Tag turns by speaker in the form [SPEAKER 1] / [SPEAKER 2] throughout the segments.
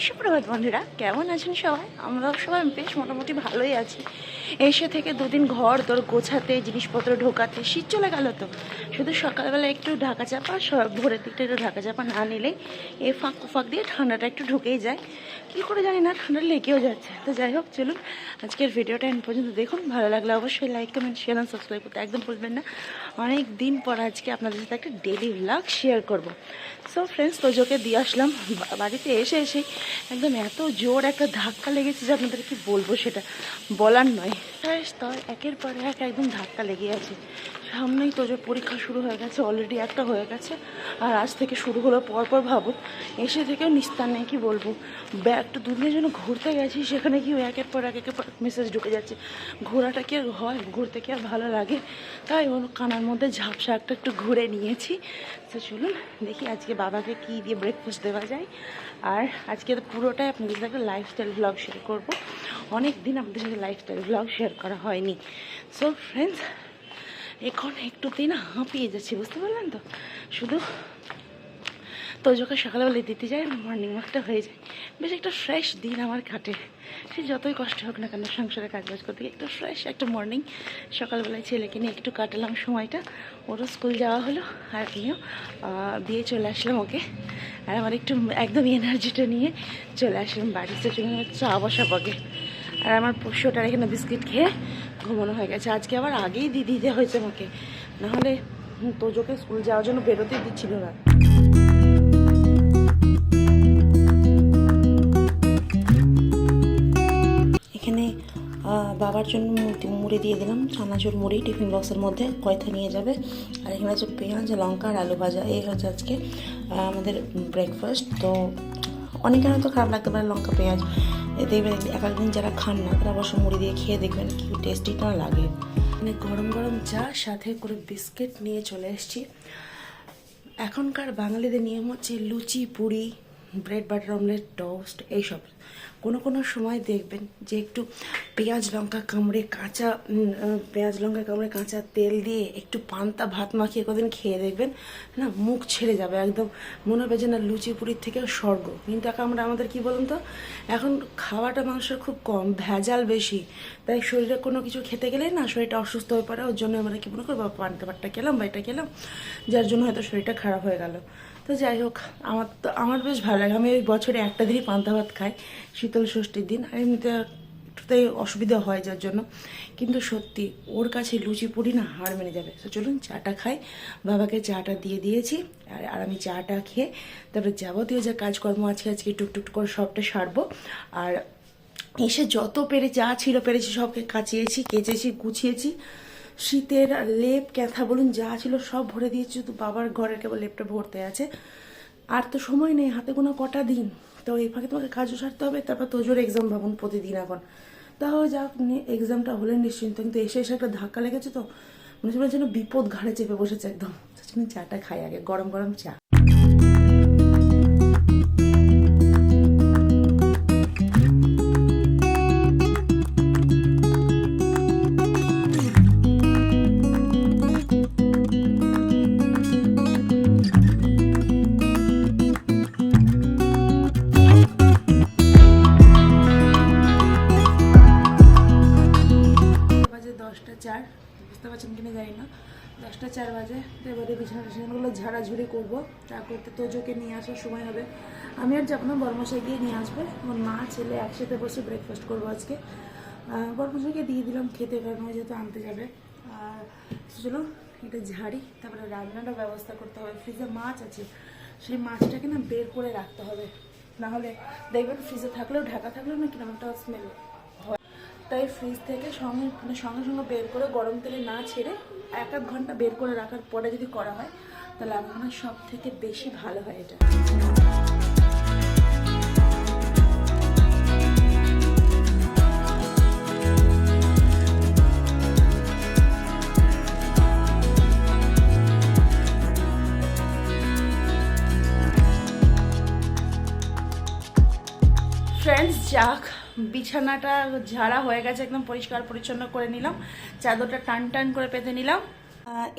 [SPEAKER 1] সুপ্রভাত বন্ধুরা কেমন আছেন সবাই? আমরা সবাই বেশ মোটামুটি ভালোই আছি। এসে থেকে দুদিন ঘর তোর গোছাতে, জিনিসপত্র ঢোকাতে, শীত চলে গেল তো। শুধু সকালবেলা একটু ঢাকা চাপা ভোরের দিকটা একটু ঢাকা চাপা না নিলেই এ ফাঁক ফাঁক দিয়ে ঠান্ডাটা একটু ঢুকেই যায়। কী করে জানি না, ঠান্ডা লেগেও যাচ্ছে। তো যাই হোক, চলুন আজকের ভিডিওটা এন পর্যন্ত দেখুন। ভালো লাগলে অবশ্যই like comment share and subscribe করতে একদম ভুলবেন না। অনেক দিন পর আজকে আপনাদের সাথে একটা ডেলি ব্লগ শেয়ার করব। সো ফ্রেন্ডস তোজোকে দিয়ে আসলাম। বাড়িতে এসে এসে একদম এত জোর একটা ধাক্কা লেগেছে যে আপনাদের কি বলব সেটা বলার নয়। ফ্রেন্ডস তো একের পর এক একদম ধাক্কা লেগে আছে সামনেই তো যে পরীক্ষা শুরু হয়ে গেছে অলরেডি একটা হয়ে গেছে। আর আজ থেকে শুরু হলো, পরপর ভাবুন এসে থেকেও নিস্তার নেই, কি বলব? ব্যাগটা দুদিনের জন্য ঘুরতে গেছি, সেখানে কি একের পর এক একের পর মেসেজ ঢুকে যাচ্ছে। ঘোরাটা কি আর হয়? ঘুরতে কি আর ভালো লাগে? তাই ওর কানার মধ্যে ঝাপসা একটা একটু ঘুরে নিয়েছি। তো চলুন, দেখি আজকে বাবাকে কি দিয়ে ব্রেকফাস্ট দেওয়া যায়। আর আজকে তো পুরোটাই আপনাদের সাথে একটা লাইফস্টাইল ব্লগ শেয়ার করব। অনেক দিন আপনাদের সাথে লাইফস্টাইল ব্লগ শেয়ার করা হয়নি। সো ফ্রেন্ডস এখন একটুতেই না হাঁপিয়ে যাচ্ছি, বুঝতে পারলেন তো? শুধু তোজোকে সকালবেলা দিতে যাই মর্নিং ওয়াকটা হয়ে যায়। বেশ একটা ফ্রেশ দিন আমার কাটে। সে যতই কষ্ট হোক না কেন সংসারে কাজ বাজ করতে একটা ফ্রেশ একটা মর্নিং সকালবেলায় ছেলেকে নিয়ে একটু কাটালাম সময়টা। ওরও স্কুল যাওয়া হলো, আর আমিও দিয়ে চলে আসলাম ওকে। আর আমার একটু একদম এনার্জিটা নিয়ে চলে আসলাম বাড়িতে চলে চা বসাবো আগে। আর আমার পোষ্যটার এখানে বিস্কিট খেয়ে ঘুমানো হয়ে গেছে। আজকে আবার আগেই দিয়ে দিতে হয়েছে আমাকে। নাহলে তোজোকে স্কুল যাওয়ার জন্য বেরোতেই দিচ্ছিল না। বাবার জন্য মুড়ি- দিয়ে দিলাম। চানাচুর মুড়ি, টিফিন বক্সের মধ্যে কয়থা নিয়ে যাবে? আর এখানে হচ্ছে পেঁয়াজ, লঙ্কা আর আলু ভাজা। এই হচ্ছে আজকে আমাদের ব্রেকফাস্ট তো অনেকের হয়তো খারাপ লাগতে পারে লঙ্কা, পেঁয়াজ। এবার এক একদিন যারা খান না, তারা অবশ্য মুড়ি দিয়ে খেয়ে দেখবেন কি টেস্টি না লাগে। মানে গরম গরম চা, সাথে করে বিস্কিট নিয়ে চলে এসেছি। এখনকার বাঙালিদের নিয়ম হচ্ছে luchi, puri bread butter omelette toast এইসব। কোনো কোনো সময় দেখবেন যে একটু পেঁয়াজ লঙ্কা কামড়ে কাঁচা পেঁয়াজ লঙ্কা কামড়ে কাঁচা তেল দিয়ে একটু পান্তা ভাত মাখিয়ে কদিন খেয়ে দেখবেন, না, মুখ ছেড়ে যাবে একদম। মনে হবে যে না লুচি পুরির থেকে স্বর্গ। কিন্তু এখন আমরা আমাদের কি বলুন তো, এখন খাওয়াটা মানুষের খুব কম, ভেজাল বেশি। তাই শরীরে কোনো কিছু খেতে গেলে না, শরীরটা অসুস্থ হয়ে পড়ে, ওর জন্য আমরা কি মনে করব, পান্তা ভাতটা খেলাম বা এটা খেলাম, যার জন্য হয়তো শরীরটা খারাপ হয়ে গেল। তো যাই হোক, আমার তো, আমার বেশ ভালো লাগে। আমি ওই বছরে একটা দিনই পান্তা ভাত খাই, শীতল ষষ্ঠীর দিন। আর এমনিতে একটুতেই অসুবিধা হয় যার জন্য। কিন্তু সত্যি, ওর কাছে লুচি পুরি না হাড় মেনে যাবে। তো চলুন চাটা খাই। বাবাকে চাটা দিয়ে দিয়েছি, আর আর আমি চাটা খেয়ে তারপরে যাবতীয় যে কাজকর্ম আছে আজকে টুকটুক করে সবটা সারবো। আর এসে যত পেরে যা ছিল পেরেছি, সবকে কাচিয়েছি, কেচেছি, গুছিয়েছি। শীতের লেপ, ক্যাথা বলুন, যা ছিল সব ভরে দিয়েছি, শুধু বাবার ঘরের কেবল লেপটা ভরতে আছে। আর তো সময় নেই, হাতে কোনো কটা দিন। তো এই ফাঁকে তোমাকে কাজও সারতে হবে, তারপর তোজোর এক্সাম ভাবুন প্রতিদিন এখন। তাও যাক এক্সামটা হলে নিশ্চিন্ত। কিন্তু এসে এসে একটা ধাক্কা লেগেছে তো, মনে হচ্ছে যেন বিপদ ঘাড়ে চেপে বসেছে একদম। চাটা খাই আগে, গরম গরম চা। করব। চা করতে তোজোকে নিয়ে আসার সময় হবে। আমি আর যাব না বর্মশাই গিয়ে নিয়ে আসবে। আমার মা, ছেলে একসাথে বসে ব্রেকফাস্ট করব আজকে। বর্মশাইকে দিয়ে দিলাম খেতে, কারণ যেহেতু আনতে যাবে। আর চলো, এটা ঝাড়ি, তারপরে রান্নাটার ব্যবস্থা করতে হবে। ফ্রিজে মাছ আছে। সেই মাছটাকে না বের করে রাখতে হবে। নাহলে দেখবেন ফ্রিজে থাকলেও, ঢাকা থাকলেও না কীরকম একটা স্মেল তাই ফ্রিজ থেকে সঙ্গে মানে সঙ্গে সঙ্গে বের করে গরম তেলে না ছেড়ে এক এক ঘণ্টা বের করে রাখার পরে যদি করা হয়, তাহলে আমার সব থেকে বেশি ভালো হয় এটা। ফ্রেন্ডস যাক বিছানাটা ঝাড়া হয়ে গেছে, একদম পরিষ্কার পরিচ্ছন্ন করে নিলাম। চাদরটা টান টান করে পেতে নিলাম।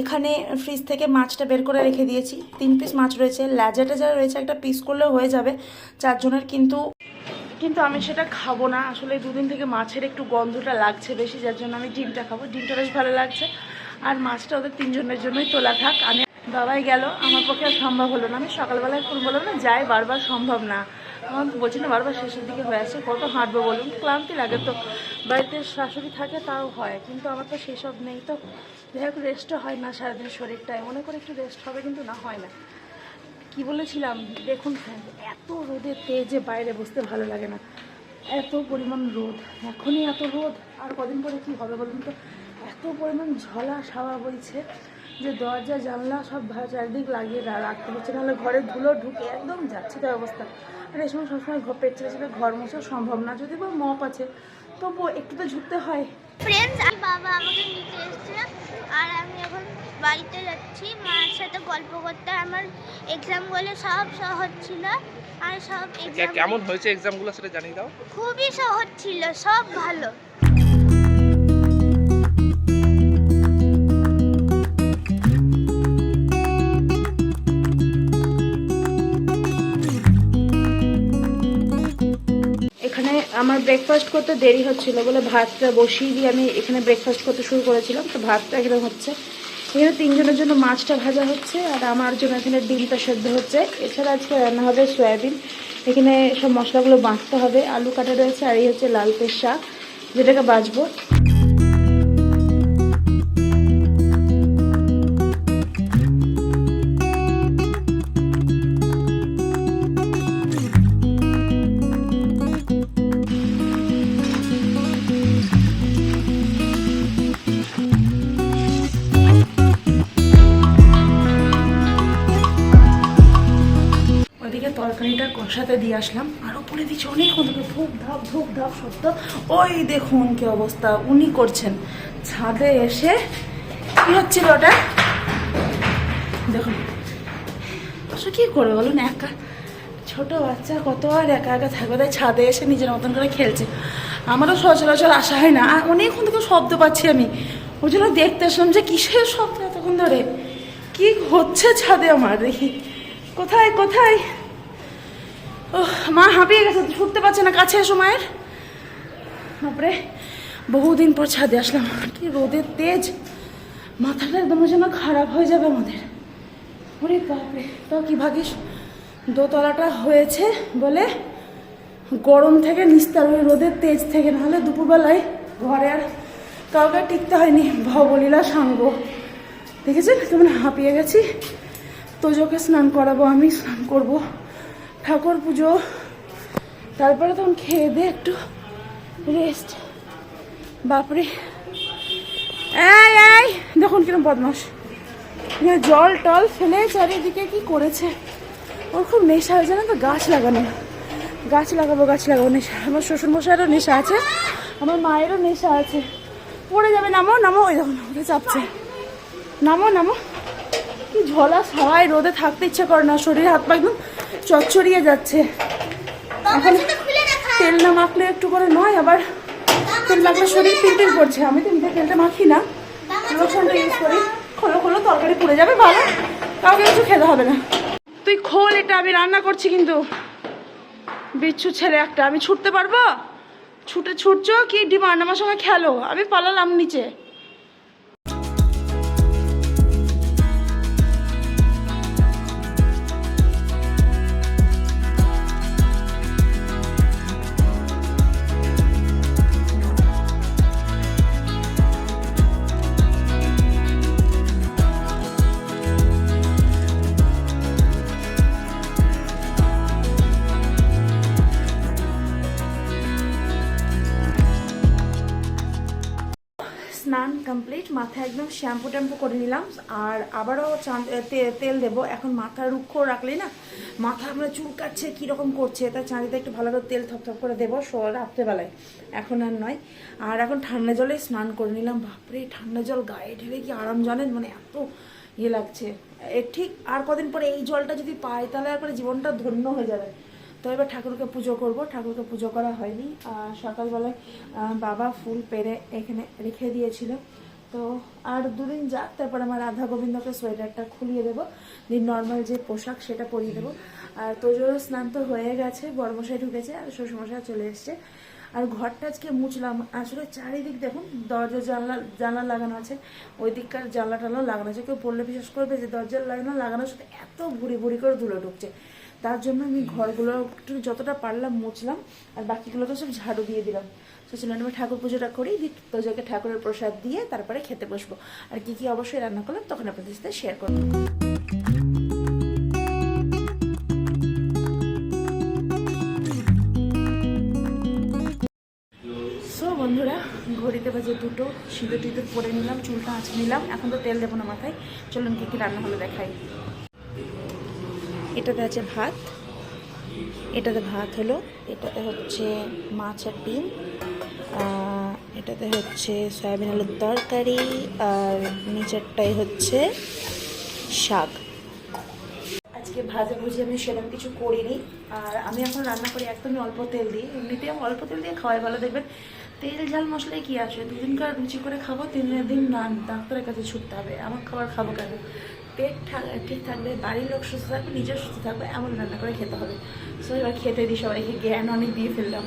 [SPEAKER 1] এখানে ফ্রিজ থেকে মাছটা বের করে রেখে দিয়েছি। তিন পিস মাছ রয়েছে। ল্যাজাটা যা রয়েছে একটা পিস করলেও হয়ে যাবে। চারজনের কিন্তু কিন্তু আমি সেটা খাব না। আসলে দুদিন থেকে মাছের একটু গন্ধটা লাগছে বেশি, যার জন্য আমি ডিমটা খাব। ডিমটা বেশ ভালো লাগছে। আর মাছটা ওদের তিনজনের জন্যই তোলা থাক। আমি বাবাই গেল। আমার পক্ষে আর সম্ভব হলো না। আমি সকালবেলায় ফোন বললাম না, যাই বারবার সম্ভব না। আমার বলছি না, বারবার শেষের দিকে হয়ে আছে, কত হাঁটবো বলুন? ক্লান্তি লাগে তো। বাড়িতে শাশুড়ি থাকে, তাও হয়, কিন্তু আমার তো সেসব নেই তো। যাই হোক রেস্টও হয় না সারাদিন শরীরটায় মনে করে একটু রেস্ট হবে, কিন্তু না হয় না। কি বলেছিলাম? দেখুন এত রোদে তেজে বাইরে বসতে ভালো লাগে না। এত পরিমাণ রোদ, এখনই এত রোদ, আর কদিন পরে কি হবে বলুন তো? এত পরিমাণ ঝলা সাওয়া বইছে। যে দরজা জানলা সব চারিদিক লাগিয়ে রাখতে হচ্ছে। নাহলে ঘরে ধুলো ঢুকে একদম যাচ্ছে তার অবস্থা। আর এই সময় সবসময় ঘর পেট ছেড়ে ছেড়ে ঘর মোছা সম্ভব না। যদি বা মপ আছে তবুও একটু তো ঝুঁকতে হয়।
[SPEAKER 2] ফ্রেন্ডস বাবা আমাকে নিতে এসেছে আর আমি এখন বাড়িতে যাচ্ছি। মার সাথে গল্প করতে। আমার এক্সামগুলো সব সহজ ছিল। আর সব এক্সাম
[SPEAKER 3] কেমন হয়েছে এক্সামগুলো সেটা জানিয়ে দাও।
[SPEAKER 2] খুবই সহজ ছিল সব ভালো।
[SPEAKER 1] আমার ব্রেকফাস্ট করতে দেরি হচ্ছিল বলে ভাতটা বসিয়ে দিয়ে আমি এখানে ব্রেকফাস্ট করতে শুরু করেছিলাম, তো ভাতটা একদম হচ্ছে। এখানে তিনজনের জন্য মাছটা ভাজা হচ্ছে আর আমার জন্য এখানে ডিমটা সেদ্ধ হচ্ছে। এছাড়া আজকে রান্না হবে সয়াবিন। এখানে সব মশলাগুলো বাঁচতে হবে। আলু কাটা রয়েছে আর এই হচ্ছে লাল পেশ, যেটাকে বাজবো তরকারিটা দিয়ে আসলাম। আর উপরে দিচ্ছে অনেক ওদিকে ধূপ ধাপ ধূপ ধাপ শব্দ। ওই দেখুন কি অবস্থা, উনি করছেন। ছাদে এসে কি হচ্ছিল ওটা? দেখুন। আসলে কি করবে বলুন, একা। ছোট বাচ্চা, কত আর একা একা থাকবে? তাই ছাদে এসে নিজের মতন করে খেলছে। আমারও সচরাচর আসা হয় না। আর অনেকক্ষণ থেকে শব্দ পাচ্ছি আমি। ওই জন্য দেখতে আসলাম যে কিসের শব্দ এতক্ষণ ধরে? কি হচ্ছে ছাদে আমার দেখি। কোথায় কোথায়? মা হাঁপিয়ে গেছে ছুটতে পারছে না কাছে এসো মায়ের। তারপরে বহুদিন পর ছাদে আসলাম, কি রোদের তেজ। মাথাটা একদম যেন খারাপ হয়ে যাবে আমাদের। ওরে বাপরে তাও কি ভাগিস দোতলাটা হয়েছে বলে গরম থেকে নিস্তার ওই রোদের তেজ থেকে, নাহলে দুপুরবেলায় ঘরে আর কাউকে টিকতে হয়নি, ভবলীলা সাঙ্গ। দেখেছেন? কেমন হাঁপিয়ে গেছি। তোজোকে স্নান করাবো, আমি স্নান করব। ঠাকুর পুজো। তারপরে তখন খেয়ে দে একটু রেস্ট বাপরে। দেখুন কিরম বদমাস জল টল ফেলে চারিদিকে কি করেছে। ওর খুব নেশা হয়েছে না তো? গাছ লাগানো। গাছ লাগাবো গাছ লাগাবো নেশা। আমার শ্বশুরমশাইয়েরও নেশা আছে, আমার মায়েরও নেশা আছে। পড়ে যাবে, নামো নামো ওই দেখুন চাপছে। নামো নামো। কি ঝলা সবাই রোদে থাকতে ইচ্ছে করে না, শরীর হাত পা একদম চচ্চড়িয়ে যাচ্ছে। এখন তেল না মাখলে একটু করে নয় আবার তেল মাখলে শরীর পিলপিল করছে আমি তো এমনিতে তেলটা মাখি না। লোশনটা ইউজ করি। খোলো খোলো তরকারি পুড়ে যাবে ভালো। কাউকে কিছু খেতে হবে না। তুই খোল এটা আমি রান্না করছি কিন্তু। বিচ্ছু ছেলে একটা। আমি ছুটতে পারব? ছুটে ছুটছো কি? ডিমান্ড? আমার সঙ্গে খেলো। আমি পালালাম নিচে। কমপ্লিট মাথা একদম শ্যাম্পু ট্যাম্পু করে নিলাম, আর আবারও তেল দেবো। এখন মাথা রুক্ষ রাখলে না, মাথা আমরা চুলকাচ্ছে, কীরকম করছে তাই চাঁদিতে একটু ভালো করে তেল থপথপ করে দেবো রাত্রেবেলায়। এখন আর নয়। আর এখন ঠান্ডা জলে স্নান করে নিলাম। বাপরে, ঠান্ডা জল গায়ে ঢেলে কি আরাম জানেন? মানে এত ইয়ে লাগছে। ঠিক আর কদিন পরে এই জলটা যদি পাই, তাহলে একবারে জীবনটা ধন্য হয়ে যাবে। তো এবার ঠাকুরকে পুজো করব। ঠাকুরকে পুজো করা হয়নি। আর সকালবেলায় বাবা ফুল পেরে এখানে রেখে দিয়েছিল। তো আর দুদিন যাক, তারপর আমার রাধা গোবিন্দকে সোয়েটারটা খুলিয়ে দেবো। দিন নর্মাল যে পোশাক, সেটা পরিয়ে দেবো। আর তোজোরও স্নান তো হয়ে গেছে বড়মশাই ঢুকেছে, আর শ্বশুরমশাই চলে এসছে। আর ঘরটা আজকে মুছলাম। আসলে চারিদিক দেখুন, দরজা, জানলা জানলা লাগানো আছে ওই দিককার জানলা টানলা লাগানো আছে। কেউ বললে বিশ্বাস করবে যে দরজা লাগানো, লাগানোর সাথে এত ভুড়ি ভুড়ি করে ধুলো ঢুকছে। তার জন্য আমি ঘরগুলো একটু যতটা পারলাম মুছলাম আর বাকিগুলো তো সব ঝাড়ু দিয়ে দিলাম। তো চলুন আমি ঠাকুর পুজোটা করি দি তোজোকে ঠাকুরের প্রসাদ দিয়ে তারপরে খেতে বসবো। আর কি কি অবশ্যই রান্না করলাম তখন আপনাদের সাথে শেয়ার করব। সো বন্ধুরা ঘড়িতে বাজে দুটো সিঁদুর টিঁদুর পরে নিলাম চুলটা আঁচ নিলাম। এখন তো তেল দেবো না মাথায়। চলুন কী কী রান্না হলো দেখাই। এটাতে আছে ভাত। এটাতে ভাত হলো। এটাতে হচ্ছে মাছ আর ডিম এটাতে হচ্ছে সয়াবিন আলুর তরকারি। আর নিচেরটাই হচ্ছে শাক। আজকে ভাজা ভুজি আমি সেরকম কিছু করিনি। আর আমি এখন রান্না করি একদমই অল্প তেল দিই এমনিতে আমি অল্প তেল দিয়ে খাওয়াই, ভালো দেখবেন। তেল, ঝাল, মশলায় কী আসে দুদিনকার রুচি করে খাব তিন দিন না ডাক্তারের কাছে ছুটতে হবে। আমার খাবার খাব কেন? পেট ঠিক থাকবে বাড়ির লোক সুস্থ থাকবে নিজের সুস্থ থাকবে এমন রান্না করে খেতে হবে। সো এবার খেতে দিই সবাইকে জ্ঞান অনেক দিয়ে ফেললাম।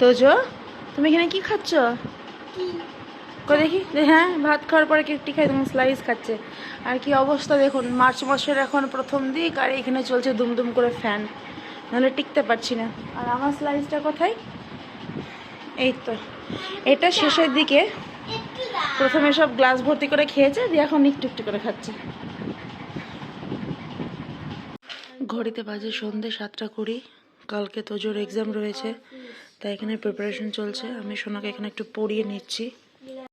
[SPEAKER 1] তোজো তুমি এখানে কি খাচ্ছ? কই দেখি? হ্যাঁ ভাত খাওয়ার পরে কেকটি খাই তোমার স্লাইস খাচ্ছে। আর কি অবস্থা দেখুন মার্চ মাসের এখন প্রথম দিক আর এখানে চলছে দুমদুম করে ফ্যান নাহলে টিকতে পারছি না। আর আমার স্লাইসটা কোথায়? এই তো। এটা শেষের দিকে। প্রথমে সব গ্লাস ভর্তি করে খেয়েছে, দিয়ে এখন একটু একটু করে খাচ্ছে। ঘড়িতে বাজে সন্ধে সাতটা কুড়ি। কালকে তোজোর এক্সাম রয়েছে, তাই এখানে প্রিপারেশন চলছে। আমি সোনাকে এখানে একটু পড়িয়ে নিচ্ছি।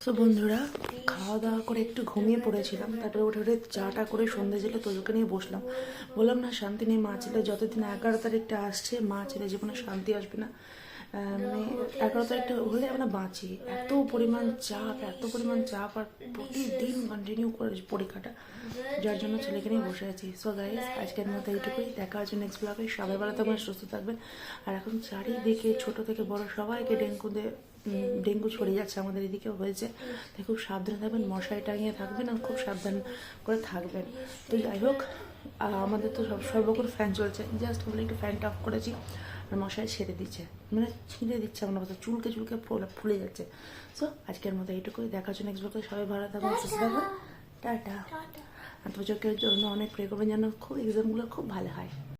[SPEAKER 1] তো বন্ধুরা, খাওয়া দাওয়া করে একটু ঘুমিয়ে পড়েছিলাম। তারপরে উঠে উঠে চাটা করে সন্ধ্যে জেলে তোজোকে নিয়ে বসলাম। বললাম, না, শান্তি নেই, মা ছেলে যতদিন এগারো তারিখটা আসছে, মা ছেলে জীবনে শান্তি আসবে না। মানে এগারো তারিখটা হলে আমরা বাঁচি। এত পরিমাণ চাপ এত পরিমাণ চাপ আর প্রতিদিন কন্টিনিউ করে পরীক্ষাটা। যার জন্য ছেলেকে নিয়ে বসে আছি। সো গাইজ আজকের মতো এইটুকুই। দেখা হচ্ছে নেক্সট ব্লগে সবাই ভালো থাকবেন সুস্থ থাকবেন। আর এখন চারিদিকে ছোট থেকে বড় সবাইকে ডেঙ্গুতে ডেঙ্গু ছড়িয়ে যাচ্ছে আমাদের এদিকেও হয়েছে। তাই খুব সাবধানে থাকবেন মশারি টাঙিয়ে থাকবেন আর খুব সাবধান করে থাকবেন। তো যাই হোক আমাদের তো সব সর্বকর ফ্যান চলছে। জাস্ট বলে একটু ফ্যানটা অফ করেছি। মশারি ছেড়ে দিচ্ছে। মানে ছিঁড়ে দিচ্ছে আমার মতো চুলকে চুলকে ফুলে ফুলে যাচ্ছে। সো আজকের মতো এইটুকুই। দেখার জন্য ব্লগে সবাই ভালো থাকবেন সুস্থ থাকবেন টাটা। আর তোজকের জন্য অনেক প্রে করবেন যেন খুব এক্সামগুলো খুব ভালো হয়।